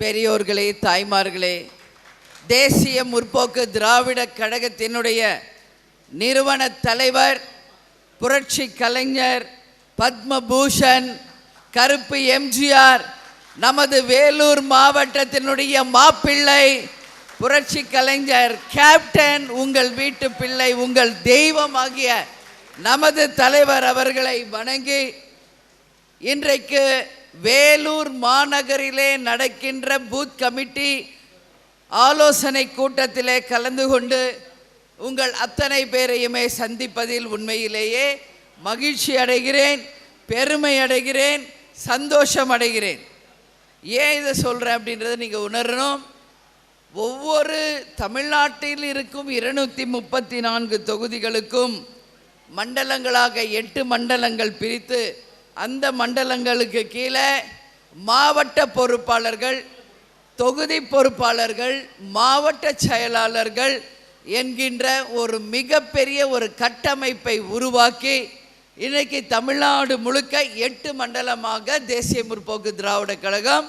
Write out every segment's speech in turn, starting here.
பெரியோர்களே தாய்மார்களே தேசிய முற்போக்கு திராவிட கழகத்தினுடைய நிறுவன தலைவர் புரட்சி கலைஞர் பத்மபூஷன் கருப்பு எம்ஜிஆர் நமது வேலூர் மாவட்டத்தினுடைய மாப்பிள்ளை புரட்சி கலைஞர் கேப்டன் உங்கள் வீட்டு பிள்ளை உங்கள் தெய்வமாகிய நமது தலைவர் அவர்களை வணங்கி இன்றைக்கு வேலூர் மாநகரிலே நடக்கின்ற பூத் கமிட்டி ஆலோசனை கூட்டத்திலே கலந்து கொண்டு உங்கள் அத்தனை பேரையுமே சந்திப்பதில் உண்மையிலேயே மகிழ்ச்சி அடைகிறேன் பெருமை அடைகிறேன் சந்தோஷம் அடைகிறேன். ஏன் இதை சொல்கிறேன் அப்படின்றத நீங்கள் உணரணும். ஒவ்வொரு தமிழ்நாட்டில் இருக்கும் இருநூற்றி முப்பத்தி நான்கு தொகுதிகளுக்கும் மண்டலங்களாக எட்டு மண்டலங்கள் பிரித்து அந்த மண்டலங்களுக்கு கீழே மாவட்ட பொறுப்பாளர்கள் தொகுதி பொறுப்பாளர்கள் மாவட்ட செயலாளர்கள் என்கின்ற ஒரு மிகப்பெரிய ஒரு கட்டமைப்பை உருவாக்கி இன்றைக்கி தமிழ்நாடு முழுக்க எட்டு மண்டலமாக தேசிய முற்போக்கு திராவிட கழகம்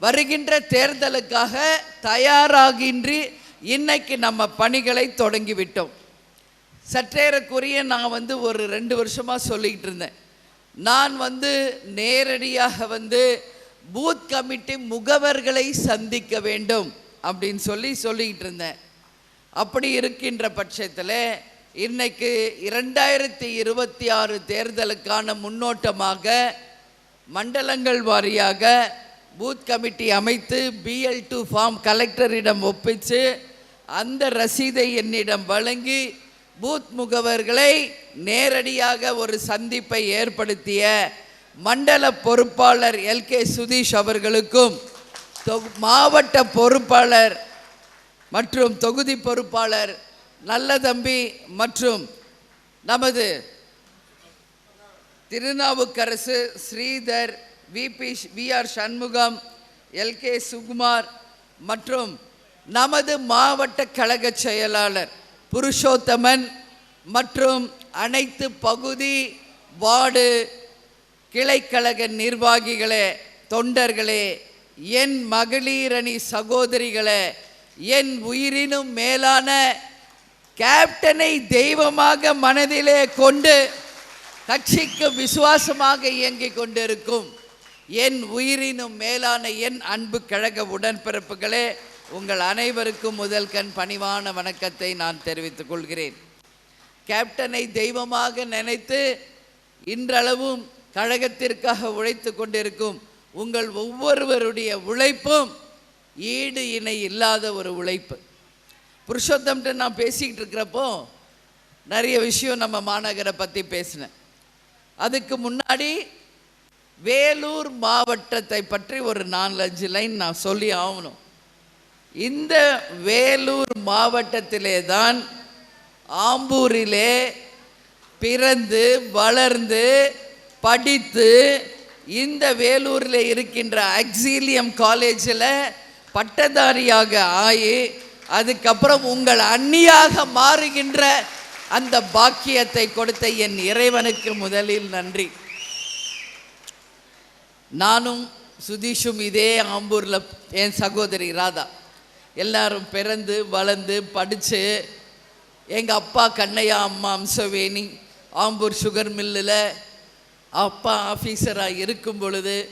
வருகின்ற தேர்தலுக்காக தயாராகின்றி இன்னைக்கு நம்ம பணிகளை தொடங்கிவிட்டோம். சற்றேறக்குரிய நான் வந்து ஒரு ரெண்டு வருஷமாக சொல்லிக்கிட்டு இருந்தேன். நான் வந்து நேரடியாக வந்து பூத் கமிட்டி முகவர்களை சந்திக்க வேண்டும் அப்படின்னு சொல்லி சொல்லிக்கிட்டு இருந்தேன். அப்படி இருக்கின்ற பட்சத்தில் இன்னைக்கு இரண்டாயிரத்தி இருபத்தி ஆறு தேர்தலுக்கான முன்னோட்டமாக மண்டலங்கள் வாரியாக பூத் கமிட்டி அமைத்து பிஎல் டூ ஃபார்ம் கலெக்டரிடம் ஒப்பிச்சு அந்த ரசீதை என்னிடம் வழங்கி பூத் முகவர்களை நேரடியாக ஒரு சந்திப்பை ஏற்படுத்திய மண்டல பொறுப்பாளர் எல். கே. சுதீஷ் அவர்களுக்கும் தொ- மாவட்ட பொறுப்பாளர் மற்றும் தொகுதி பொறுப்பாளர் நல்ல தம்பி மற்றும் நமது Thirunavukkarasu Sridhar VP VR Shanmugam LK Sukumar மற்றும் நமது மாவட்ட கழக செயலாளர் புருஷோத்தமன் மற்றும் அனைத்து பகுதி வார்டு கிளைக்கழக நிர்வாகிகளே தொண்டர்களே என் மகளிரணி சகோதரிகளே என் உயிரினும் மேலான கேப்டனை தெய்வமாக மனதிலே கொண்டு கட்சிக்கு விசுவாசமாக இயங்கிக் கொண்டிருக்கும் என் உயிரினும் மேலான என் அன்பு கழக உடன்பிறப்புகளே உங்கள் அனைவருக்கும் முதல் கண் பணிவான வணக்கத்தை நான் தெரிவித்துக் கொள்கிறேன். கேப்டனை தெய்வமாக நினைத்து இன்றளவும் கழகத்திற்காக உழைத்து கொண்டிருக்கும் உங்கள் ஒவ்வொருவருடைய உழைப்பும் ஈடு இணை இல்லாத ஒரு உழைப்பு. புருஷோத்தம்கிட்ட நான் பேசிக்கிட்டு இருக்கிறப்போ நிறைய விஷயம் நம்ம மாநகரை பற்றி பேசினேன். அதுக்கு முன்னாடி வேலூர் மாவட்டத்தை பற்றி ஒரு நாலஞ்சு லைன் நான் சொல்லி ஆகணும். இந்த வேலூர் மாவட்டத்திலே தான் ஆம்பூரிலே பிறந்து வளர்ந்து படித்து இந்த வேலூரில் இருக்கின்ற அக்ஸீலியம் காலேஜில் பட்டதாரியாக ஆகி அதுக்கப்புறம் உங்கள் அந்நியாக மாறுகின்ற அந்த பாக்கியத்தை கொடுத்த என் இறைவனுக்கு முதலில் நன்றி. நானும் சுதீஷும் இதே ஆம்பூரில் என் சகோதரி ராதா. எல்லாரும் பிறந்து வளர்ந்து படித்து எங்கள் அப்பா கண்ணையா அம்மா அம்சவேணி ஆம்பூர் சுகர் மில்லில் அப்பா ஆஃபீஸராக இருக்கும் பொழுது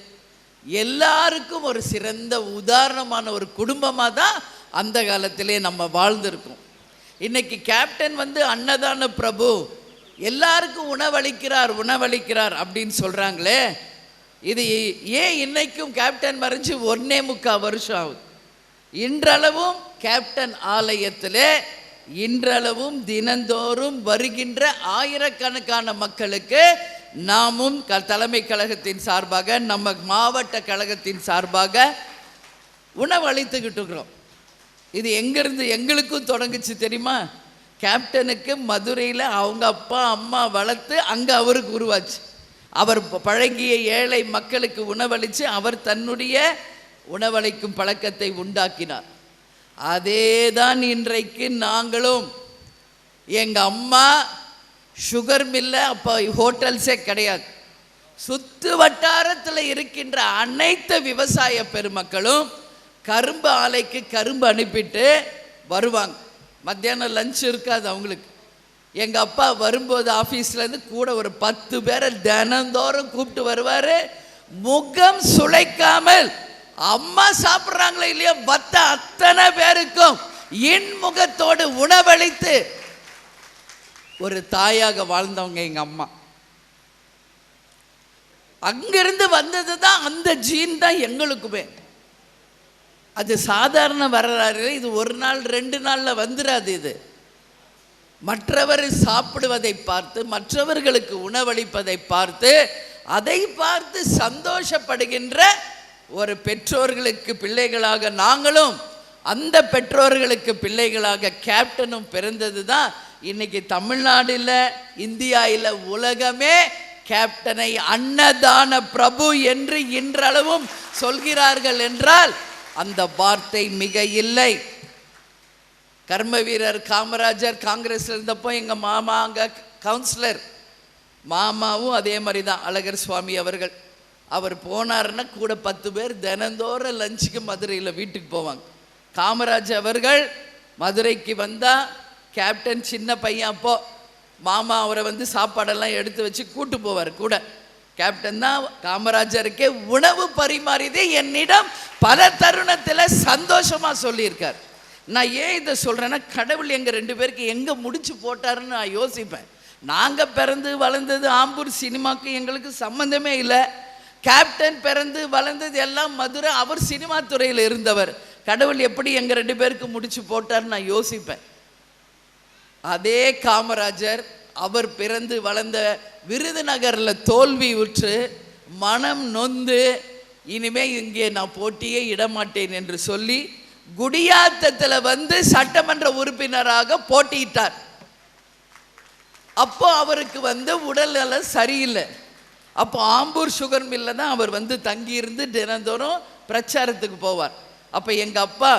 எல்லாருக்கும் ஒரு சிறந்த உதாரணமான ஒரு குடும்பமாக தான் அந்த காலத்திலே நம்ம வாழ்ந்திருக்கோம். இன்னைக்கு கேப்டன் வந்து அன்னதான பிரபு. எல்லாருக்கும் உணவளிக்கிறார் உணவளிக்கிறார் அப்படின்னு சொல்கிறாங்களே இது ஏன் இன்னைக்கும் கேப்டன் மறைஞ்சு ஒன்னே முக்கால் வருஷம் ஆகுது? இன்றளவும் கேப்டன் ஆலயத்திலே இன்றளவும் தினந்தோறும் வருகின்ற ஆயிரக்கணக்கான மக்களுக்கு நாமும் க தலைமை கழகத்தின் சார்பாக நம்ம மாவட்ட கழகத்தின் சார்பாக உணவு அளித்துக்கிட்டு இருக்கிறோம். இது எங்கேருந்து எங்களுக்கும் தொடங்குச்சு தெரியுமா? கேப்டனுக்கு மதுரையில் அவங்க அப்பா அம்மா வளர்த்து அங்கே அவருக்கு உருவாச்சு. அவர் பழங்கிய பழகிய ஏழை மக்களுக்கு உணவளித்து அவர் தன்னுடைய உணவளிக்கும் பழக்கத்தை உண்டாக்கினார். அதே தான் இன்றைக்கு நாங்களும் எங்கள் அம்மா சுகர் மில்ல அப்போ ஹோட்டல்ஸே கிடையாது. சுற்று வட்டாரத்தில் இருக்கின்ற அனைத்து விவசாய பெருமக்களும் கரும்பு ஆலைக்கு கரும்பு அனுப்பிட்டு வருவாங்க. மத்தியானம் லஞ்ச் இருக்காது அவங்களுக்கு. எங்கள் அப்பா வரும்போது ஆஃபீஸ்லேருந்து கூட ஒரு பத்து பேரை தினந்தோறும் கூப்பிட்டு வருவார். முகம் சுளைக்காமல் அம்மா சாப்பிட்றாங்களே இல்லையோ மற்ற அத்தனை பேருக்கும் இன்முகத்தோடு உணவளித்து ஒரு தாயாக வாழ்ந்தவங்க எங்க அம்மா. அங்கிருந்து வந்தது தான் அந்த ஜீன் தான் எங்களுக்குமே. அது சாதாரண வரலாறு இது ஒரு நாள் ரெண்டு நாளில் வந்துடாது இது. மற்றவர் சாப்பிடுவதை பார்த்து மற்றவர்களுக்கு உணவளிப்பதை பார்த்து அதை பார்த்து சந்தோஷப்படுகின்ற ஒரு பெற்றோர்களுக்கு பிள்ளைகளாக நாங்களும் அந்த பெற்றோர்களுக்கு பிள்ளைகளாக கேப்டனும் பிறந்தது தான் இன்னைக்கு தமிழ்நாடில் இந்தியாவில் உலகமே கேப்டனை அன்னதான பிரபு என்று இன்றளவும் சொல்கிறார்கள் என்றால் அந்த வார்த்தை மிக இல்லை. கர்ம வீரர் காமராஜர் காங்கிரஸில் இருந்தப்போ எங்கள் மாமா அங்கே கவுன்சிலர் மாமாவும் அதே மாதிரி தான் அழகர் சுவாமி அவர்கள். அவர் போனாருன்னா கூட பத்து பேர் தினந்தோறும் லஞ்சுக்கு மதுரையில் வீட்டுக்கு போவாங்க. காமராஜ் அவர்கள் மதுரைக்கு வந்தால் கேப்டன் சின்ன பையன் அப்போ மாமா அவரை வந்து சாப்பாடெல்லாம் எடுத்து வச்சு கூட்டு போவார் கூட. கேப்டன் தான் காமராஜருக்கே உணவு பரிமாறியதே என்னிடம் பல தருணத்தில் சந்தோஷமாக சொல்லியிருக்கார். நான் ஏன் இதை சொல்கிறேன்னா கடவுள் எங்கள் ரெண்டு பேருக்கு எங்கே முடிச்சு போட்டாருன்னு நான் யோசிப்பேன். நாங்கள் பிறந்து வளர்ந்தது ஆம்பூர் சினிமாவுக்கு எங்களுக்கு சம்மந்தமே இல்லை. கேப்டன் பிறந்து வளர்ந்தது எல்லாம் மதுரை. அவர் சினிமா துறையில் இருந்தவர். கடவுள் எப்படி எங்கள் ரெண்டு பேருக்கு முடிச்சு போட்டார் நான் யோசிப்பேன். அதே காமராஜர் அவர் பிறந்து வளர்ந்த விருதுநகரில் தோல்வி உற்று மனம் நொந்து இனிமே இங்கே நான் போட்டியே இடமாட்டேன் என்று சொல்லி குடியாத்தத்தில் வந்து சட்டமன்ற உறுப்பினராக போட்டியிட்டார். அப்போ அவருக்கு வந்து உடல்நலம் சரியில்லை. அப்போ ஆம்பூர் சுகர் மில்ல தான் அவர் வந்து தங்கியிருந்து தினந்தோறும் பிரச்சாரத்துக்கு போவார். அப்போ எங்கள் அப்பா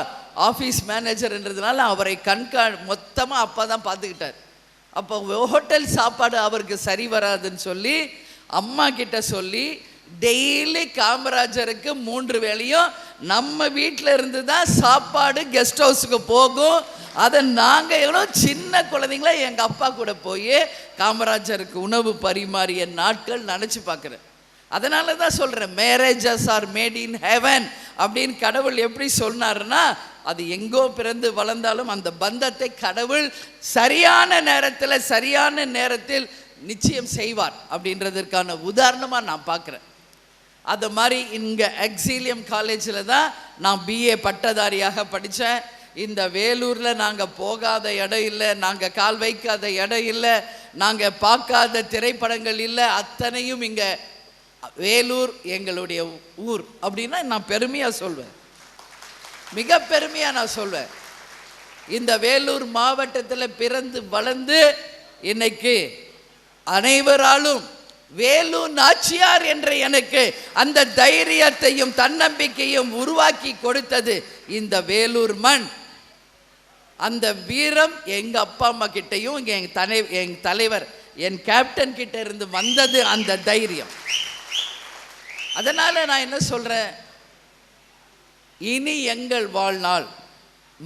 ஆஃபீஸ் மேனேஜர்ன்றதுனால அவரை கண்கா மொத்தமாக அப்பா தான் பார்த்துக்கிட்டார். அப்போ ஹோட்டல் சாப்பாடு அவருக்கு சரி வராதுன்னு சொல்லி அம்மா கிட்ட சொல்லி டெய்லி காமராஜருக்கு மூன்று வேளையும் நம்ம வீட்டில் இருந்து தான் சாப்பாடு கெஸ்ட் ஹவுஸுக்கு போகும். அதை நாங்கள் எவ்வளோ சின்ன குழந்தைங்கள எங்கள் அப்பா கூட போய் காமராஜருக்கு உணவு பரிமாறிய நாட்கள் நினச்சி பார்க்குறேன் அதனால தான் சொல்கிறேன் marriages are made in heaven அப்படின்னு கடவுள் எப்படி சொன்னார்னா அது எங்கோ பிறந்து வளர்ந்தாலும் அந்த பந்தத்தை கடவுள் சரியான நேரத்தில் சரியான நேரத்தில் நிச்சயம் செய்வார் அப்படின்றதற்கான உதாரணமாக நான் பார்க்குறேன் அது மாதிரி இங்கே எக்ஸீலியம் காலேஜில் தான் நான் பிஏ பட்டதாரியாக படித்தேன் இந்த வேலூரில் நாங்கள் போகாத இடம் இல்லை நாங்கள் கால் வைக்காத இடம் இல்லை நாங்கள் பார்க்காத திரைப்படங்கள் இல்லை அத்தனையும் இங்கே வேலூர் எங்களுடைய ஊர் அப்படின்னா நான் பெருமையாக சொல்வேன். மிக பெருமையாக நான் சொல்வேன். இந்த வேலூர் மாவட்டத்தில் பிறந்து வளர்ந்து இன்னைக்கு அனைவராலும் வேலூர் நாச்சியார் என்ற எனக்கு அந்த தைரியத்தையும் தன்னம்பிக்கையும் உருவாக்கி கொடுத்தது இந்த வேலூர் மண். அந்த வீரம் எங்க அப்பா அம்மா கிட்டையும் இங்க தலை எங்கள் தலைவர் என் கேப்டன் கிட்ட இருந்து வந்தது அந்த தைரியம். அதனால நான் என்ன சொல்றேன்? இனி எங்கள் வாழ்நாள்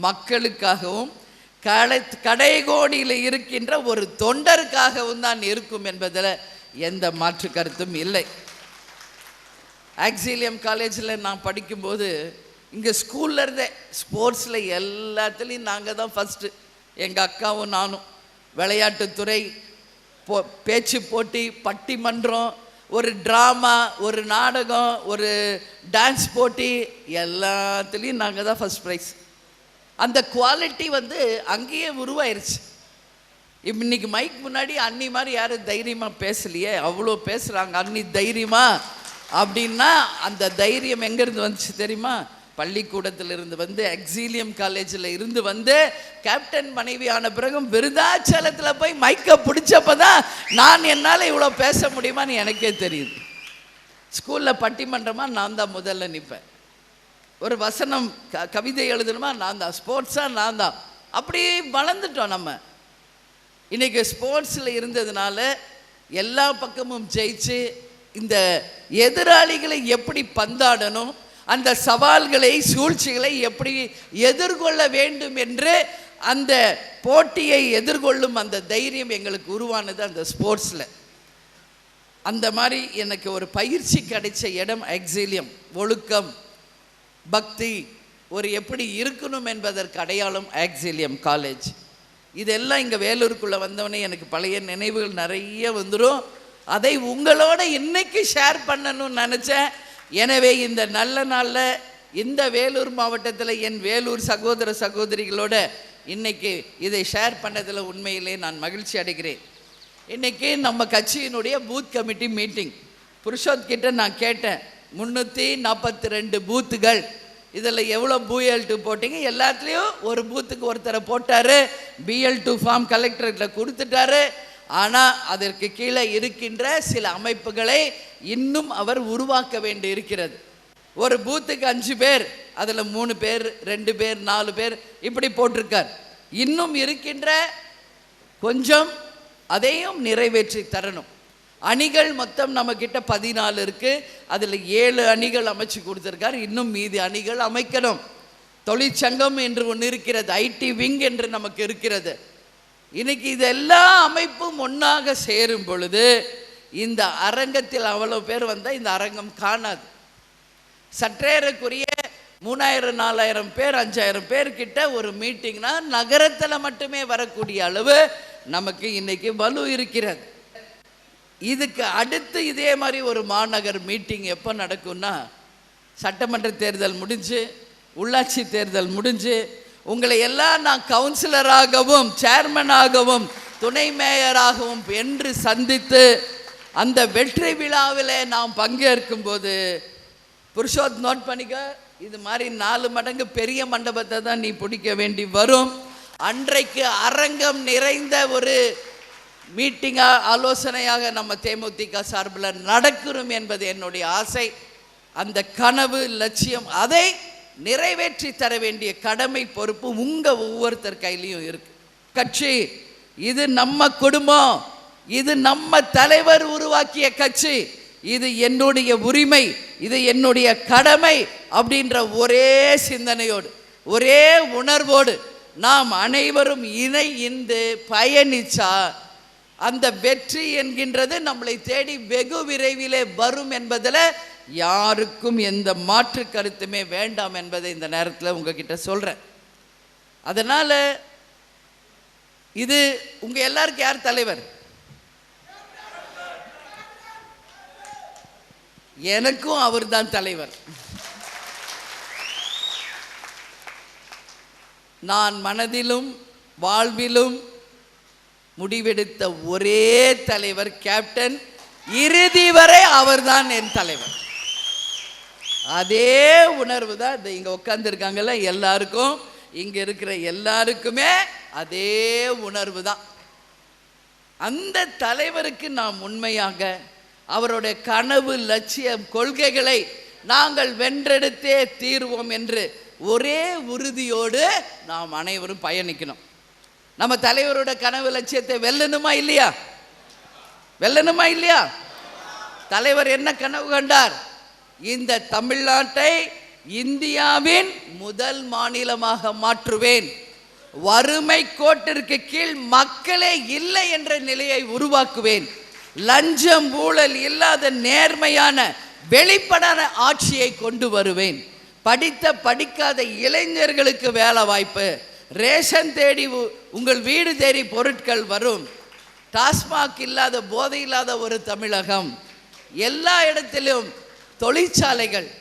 மக்களுக்காகவும் கடை கடைகோடியில் இருக்கின்ற ஒரு தொண்டருக்காகவும் தான் இருக்கும் என்பதில் எந்த மாற்று கருத்தும் இல்லை. ஆக்சிலியம் காலேஜில் நான் படிக்கும்போது இங்கே ஸ்கூல்ல இருந்தே ஸ்போர்ட்ஸில் எல்லாத்துலேயும் நாங்கள் தான் ஃபஸ்ட்டு எங்கள் அக்காவும் நானும். விளையாட்டுத்துறை போ பேச்சு போட்டி பட்டிமன்றம் ஒரு ட்ராமா ஒரு நாடகம் ஒரு டான்ஸ் போட்டி எல்லாத்துலேயும் நாங்கள் தான் ஃபஸ்ட் ப்ரைஸ் அந்த குவாலிட்டி வந்து அங்கேயே உருவாயிருச்சு. இப்ப இன்னைக்கு மைக் முன்னாடி அன்னி மாதிரி யாரும் தைரியமாக பேசலையே? அவ்வளோ பேசுகிறாங்க அன்னி தைரியமா? அப்படின்னா அந்த தைரியம் எங்கேருந்து வந்துச்சு தெரியுமா? பள்ளிக்கூடத்தில் இருந்து வந்து எக்ஸீலியம் காலேஜில் இருந்து வந்து கேப்டன் மனைவி ஆன பிறகும் விருதாச்சலத்தில் போய் மைக்கை பிடிச்சப்ப தான் நான் என்னால் இவ்வளோ பேச முடியுமான்னு எனக்கே தெரியுது. ஸ்கூலில் பட்டிமன்றமாக நான் தான் முதல்ல நிற்பேன் ஒரு வசனம் க கவிதை எழுதணுமா? நான் தான். ஸ்போர்ட்ஸாக நான் தான். அப்படி வளர்ந்துட்டோம் நம்ம. இன்னைக்கு ஸ்போர்ட்ஸில் இருந்ததுனால எல்லா பக்கமும் ஜெயிச்சு இந்த எதிராளிகளை எப்படி பந்தாடணும் அந்த சவால்களை சூழ்ச்சிகளை எப்படி எதிர்கொள்ள வேண்டும் என்று அந்த போட்டியை எதிர்கொள்ளும் அந்த தைரியம் எங்களுக்கு உருவானது அந்த ஸ்போர்ட்ஸில் அந்த மாதிரி எனக்கு ஒரு பயிற்சி கிடைச்ச இடம் எக்ஸிலியம் ஒழுக்கம் பக்தி ஒரு எப்படி இருக்கணும் என்பதற்கு அடையாளம் ஆக்சிலியம் காலேஜ் இதெல்லாம் இங்கே வேலூருக்குள்ளே வந்தவொடனே எனக்கு பழைய நினைவுகள் நிறைய வந்துடும் அதை உங்களோட இன்னைக்கு ஷேர் பண்ணணும்னு நினச்சேன். எனவே இந்த நல்ல நாளில் இந்த வேலூர் மாவட்டத்தில் என் வேலூர் சகோதர சகோதரிகளோட இன்னைக்கு இதை ஷேர் பண்ணதில் உண்மையிலே நான் மகிழ்ச்சி அடைகிறேன். இன்றைக்கி நம்ம கட்சியினுடைய பூத் கமிட்டி மீட்டிங் புருஷோத் கிட்ட நான் கேட்டேன் முந்நூற்றி நாற்பத்தி ரெண்டு பூத்துகள் இதில் எவ்வளோ பூஎல் டூ போட்டிங்க? எல்லாத்துலேயும் ஒரு பூத்துக்கு ஒருத்தரை போட்டார். பிஎல் டூ ஃபார்ம் கலெக்டர்கிட்ட கொடுத்துட்டாரு. ஆனால் அதற்கு கீழே இருக்கின்ற சில அமைப்புகளை இன்னும் அவர் உருவாக்க வேண்டி இருக்கிறது. ஒரு பூத்துக்கு அஞ்சு பேர் அதில் மூணு பேர் ரெண்டு பேர் நாலு பேர் இப்படி போட்டிருக்கார். இன்னும் இருக்கின்ற கொஞ்சம் அதையும் நிறைவேற்றி தரணும். அணிகள் மொத்தம் நம்மக்கிட்ட பதினாலு இருக்குது அதில் ஏழு அணிகள் அமைச்சு கொடுத்துருக்கார். இன்னும் மீதி அணிகள் அமைக்கணும். தொழிற்சங்கம் என்று ஒன்று இருக்கிறது. ஐடி விங் என்று நமக்கு இருக்கிறது. இன்னைக்கு இது எல்லா அமைப்பும் ஒன்றாக சேரும் பொழுது இந்த அரங்கத்தில் அவ்வளோ பேர் வந்தால் இந்த அரங்கம் காணாது. சற்றேறக்குரிய மூணாயிரம் நாலாயிரம் பேர் அஞ்சாயிரம் பேர்கிட்ட ஒரு மீட்டிங்னா நகரத்தில் மட்டுமே வரக்கூடிய அளவு நமக்கு இன்னைக்கு வலு இருக்கிறது. இதுக்கு அடுத்து இதே மாதிரி ஒரு மாநகர் மீட்டிங் எப்போ நடக்கும்னா சட்டமன்ற தேர்தல் முடிஞ்சு உள்ளாட்சி தேர்தல் முடிஞ்சு உங்களை எல்லாம் நான் கவுன்சிலராகவும் சேர்மனாகவும் துணை மேயராகவும் என்று சந்தித்து அந்த வெற்றி விழாவில் நாம் பங்கேற்கும் போது புருஷோத் நோட் பண்ணிக்க இது மாதிரி நாலு மடங்கு பெரிய மண்டபத்தை தான் நீ பிடிக்க வேண்டி வரும். அன்றைக்கு அரங்கம் நிறைந்த ஒரு மீட்டிங்காக ஆலோசனையாக நம்ம தேமுதிக சார்பில் நடக்கிறோம் என்பது என்னுடைய ஆசை. அந்த கனவு லட்சியம் அதை நிறைவேற்றி தர வேண்டிய கடமை பொறுப்பு உங்கள் ஒவ்வொருத்தர் கையிலையும் இருக்கு. கட்சி இது நம்ம குடும்பம் இது நம்ம தலைவர் உருவாக்கிய கட்சி இது என்னுடைய உரிமை இது என்னுடைய கடமை அப்படின்ற ஒரே சிந்தனையோடு ஒரே உணர்வோடு நாம் அனைவரும் இணை இந்து பயணிச்சா அந்த வெற்றி என்கின்றது நம்மளை தேடி வெகு விரைவிலே வரும் என்பதில் யாருக்கும் எந்த மாற்று கருத்துமே வேண்டாம் என்பதை இந்த நேரத்தில் உங்ககிட்ட சொல்கிறேன் அதனால் இது உங்கள் எல்லாருக்கும் யார் தலைவர்? எனக்கும் அவர்தான் தலைவர். நான் மனதிலும் வாழ்விலும் முடிவெடுத்த ஒரே தலைவர் கேப்டன் இறுதி வரை அவர்தான் என் தலைவர். அதே உணர்வு தான் இந்த இங்கே உட்காந்துருக்காங்கல்ல எல்லாருக்கும். இங்கே இருக்கிற எல்லாருக்குமே அதே உணர்வு தான். அந்த தலைவருக்கு நாம் உண்மையாக அவருடைய கனவு லட்சியம் கொள்கைகளை நாங்கள் வென்றெடுத்தே தீர்வோம் என்று ஒரே உறுதியோடு நாம் அனைவரும் பயணிக்கணும். நம்ம தலைவரோட கனவு லட்சியத்தை வெல்லணுமா இல்லையா? வெல்லணுமா இல்லையா? தலைவர் என்ன கனவு கண்டார்? இந்த தமிழ்நாட்டை இந்தியாவின் முதல் மாநிலமாக மாற்றுவேன். வறுமை கோட்டிற்கு கீழ் மக்களே இல்லை என்ற நிலையை உருவாக்குவேன். லஞ்சம் ஊழல் இல்லாத நேர்மையான வெளிப்படான ஆட்சியை கொண்டு வருவேன். படித்த படிக்காத இளைஞர்களுக்கு வேலை வாய்ப்பு. ரேஷன் தேடி உ- உங்கள் வீடு தேடி பொருட்கள் வரும். டாஸ்மாக் இல்லாத போதை இல்லாத ஒரு தமிழகம். எல்லா இடத்திலும் தொழிற்சாலைகள்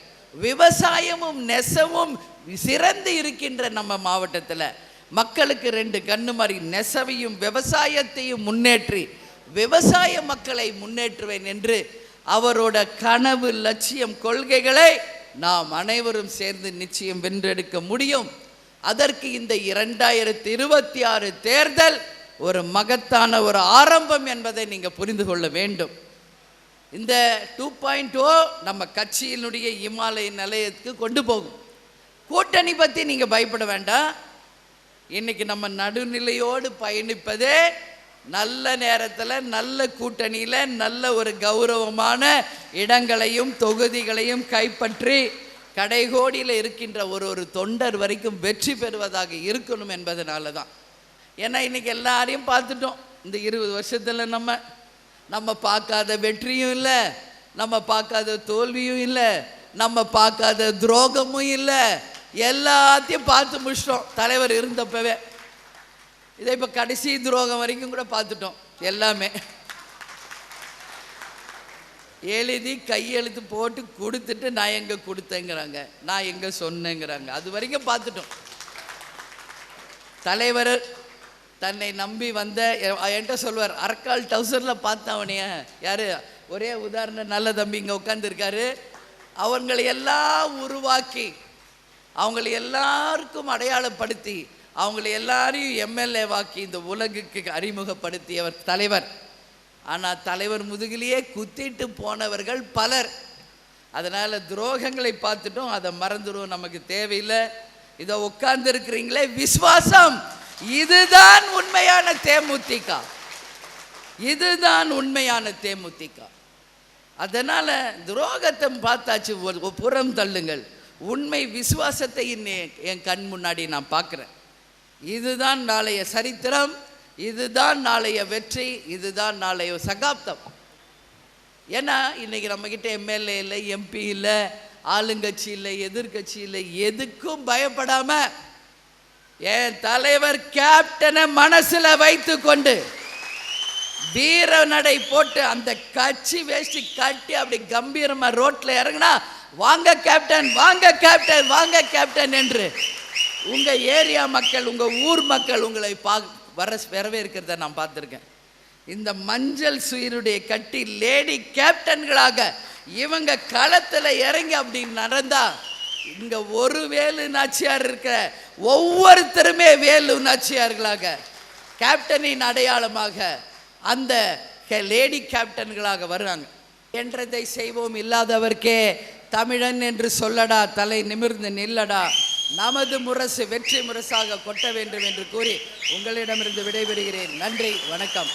விவசாயமும் நெசவும் சிறந்து இருக்கின்ற நம்ம மாவட்டத்தில். மக்களுக்கு ரெண்டு கண்ணு மாதிரி நெசவையும் விவசாயத்தையும் முன்னேற்றி விவசாய மக்களை முன்னேற்றுவேன் என்று அவரோட கனவு லட்சியம் கொள்கைகளை நாம் அனைவரும் சேர்ந்து நிச்சயம் வென்றெடுக்க முடியும். அதற்கு இந்த இரண்டாயிரத்தி இருபத்தி ஆறு தேர்தல் ஒரு மகத்தான ஒரு ஆரம்பம் என்பதை நீங்கள் புரிந்து கொள்ள வேண்டும். இந்த டூ பாயிண்ட் ஓ நம்ம கட்சியினுடைய இமாலய நிலையத்துக்கு கொண்டு போகும். கூட்டணி பற்றி நீங்கள் பயப்பட வேண்டாம். இன்னைக்கு நம்ம நடுநிலையோடு பயணிப்பதே நல்ல நேரத்தில் நல்ல கூட்டணியில் நல்ல ஒரு கௌரவமான இடங்களையும் தொகுதிகளையும் கைப்பற்றி கடைகோடியில் இருக்கின்ற ஒரு ஒரு தொண்டர் வரைக்கும் வெற்றி பெறுவதாக இருக்கணும் என்பதனால தான் ஏன்னா இன்னைக்கு எல்லாரையும் பார்த்துட்டோம். இந்த இருபது வருஷத்தில் நம்ம நம்ம பார்க்காத வெற்றியும் இல்லை நம்ம பார்க்காத தோல்வியும் இல்லை நம்ம பார்க்காத துரோகமும் இல்லை. எல்லாத்தையும் பார்த்து முடிச்சிட்டோம். தலைவர் இருந்தப்பவே. இதை இப்போ கடைசி துரோகம் வரைக்கும் கூட பார்த்துட்டோம். எல்லாமே. எழுதி கையெழுத்து போட்டு கொடுத்துட்டு நான் எங்கே கொடுத்தேங்கிறாங்க. நான் எங்கே சொன்னேங்கிறாங்க. அது வரைக்கும் பார்த்துட்டோம். தலைவர் தன்னை நம்பி வந்த என்கிட்ட சொல்வார் அரக்கால் டவுசரில் பார்த்தவனைய யார்? ஒரே உதாரணம் நல்ல தம்பி இங்கே உட்காந்துருக்காரு அவங்களை எல்லாம் உருவாக்கி அவங்களை எல்லாருக்கும் அடையாளப்படுத்தி அவங்களை எல்லாரையும் எம்எல்ஏ வாக்கி இந்த உலகுக்கு அறிமுகப்படுத்தியவர் தலைவர். ஆனால் தலைவர் முதுகிலேயே குத்திட்டு போனவர்கள் பலர். அதனால் துரோகங்களை பார்த்துட்டோம் அதை மறந்துடும் நமக்கு தேவையில்லை. இதை உட்கார்ந்து இருக்கிறீங்களே விசுவாசம். இதுதான் உண்மையான தேமுதிக. இதுதான் உண்மையான தேமுதிக. அதனால் துரோகத்தை பார்த்தாச்சு புறம் தள்ளுங்கள். உண்மை விசுவாசத்தை என் கண் முன்னாடி நான் பார்க்குறேன். இதுதான் நாளைய சரித்திரம். இதுதான் நாளைய வெற்றி இதுதான் நாளைய சகாப்தம். ஏன்னா இன்னைக்கு நம்மக்கிட்ட எம்எல்ஏ இல்லை எம்பி இல்லை ஆளுங்கட்சி இல்லை எதிர்க்கட்சி இல்லை எதுக்கும் பயப்படாம என் தலைவர் கேப்டனை மனசுல வைத்து கொண்டு வீர நடை போட்டு அந்த கட்சி வேஷ்டி கட்டி அப்படி கம்பீரமா ரோட்ல இறங்குனா வாங்க கேப்டன் வாங்க கேப்டன் வாங்க கேப்டன் என்று உங்க ஏரியா மக்கள் உங்க ஊர் மக்கள் உங்களை பா வர வரவேற்கிறத நான் பார்த்துருக்கேன். இந்த மஞ்சள் சுயருடைய கட்டி லேடி கேப்டன்களாக இவங்க களத்தில் இறங்கி அப்படி நடந்தா இங்கே ஒரு வேலு நாச்சியார் இருக்கிற ஒவ்வொருத்தருமே வேலு நாச்சியார்களாக கேப்டனின் அடையாளமாக அந்த லேடி கேப்டன்களாக வருவாங்க. என்றதை செய்வோம் இல்லாதவர்க்கே தமிழன் என்று சொல்லடா தலை நிமிர்ந்து நில்லடா நமது முரசு வெற்றி முரசாக கொட்ட வேண்டும் என்று கூறி உங்களிடமிருந்து விடைபெறுகிறேன். நன்றி வணக்கம்.